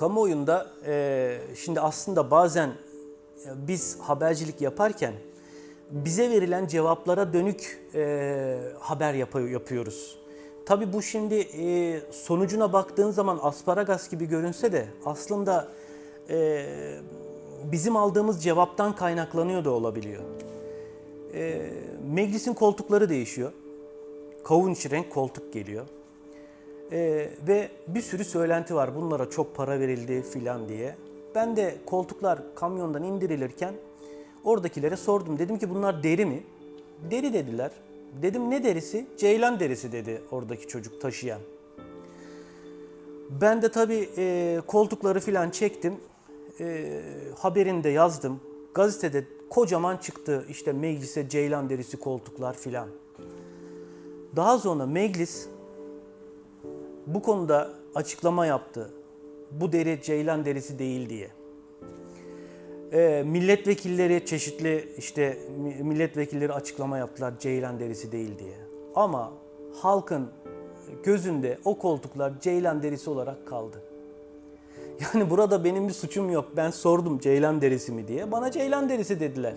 kamuoyunda e, şimdi aslında bazen e, biz habercilik yaparken bize verilen cevaplara dönük e, haber yapı- yapıyoruz. Tabii bu şimdi e, sonucuna baktığın zaman asparagas gibi görünse de aslında e, bizim aldığımız cevaptan kaynaklanıyor da olabiliyor. E, meclisin koltukları değişiyor. Kavun içi renk koltuk geliyor. Ee, ve bir sürü söylenti var bunlara çok para verildi filan diye. Ben de koltuklar kamyondan indirilirken oradakilere sordum. Dedim ki bunlar deri mi? Deri dediler. Dedim ne derisi? Ceylan derisi dedi oradaki çocuk taşıyan. Ben de tabii e, koltukları filan çektim. E, haberinde yazdım. Gazetede kocaman çıktı işte meclise ceylan derisi koltuklar filan. Daha sonra meclis bu konuda açıklama yaptı. Bu deri ceylan derisi değil diye. Ee, milletvekilleri çeşitli işte mi- milletvekilleri açıklama yaptılar ceylan derisi değil diye. Ama halkın gözünde o koltuklar ceylan derisi olarak kaldı. Yani burada benim bir suçum yok. Ben sordum ceylan derisi mi diye. Bana ceylan derisi dediler.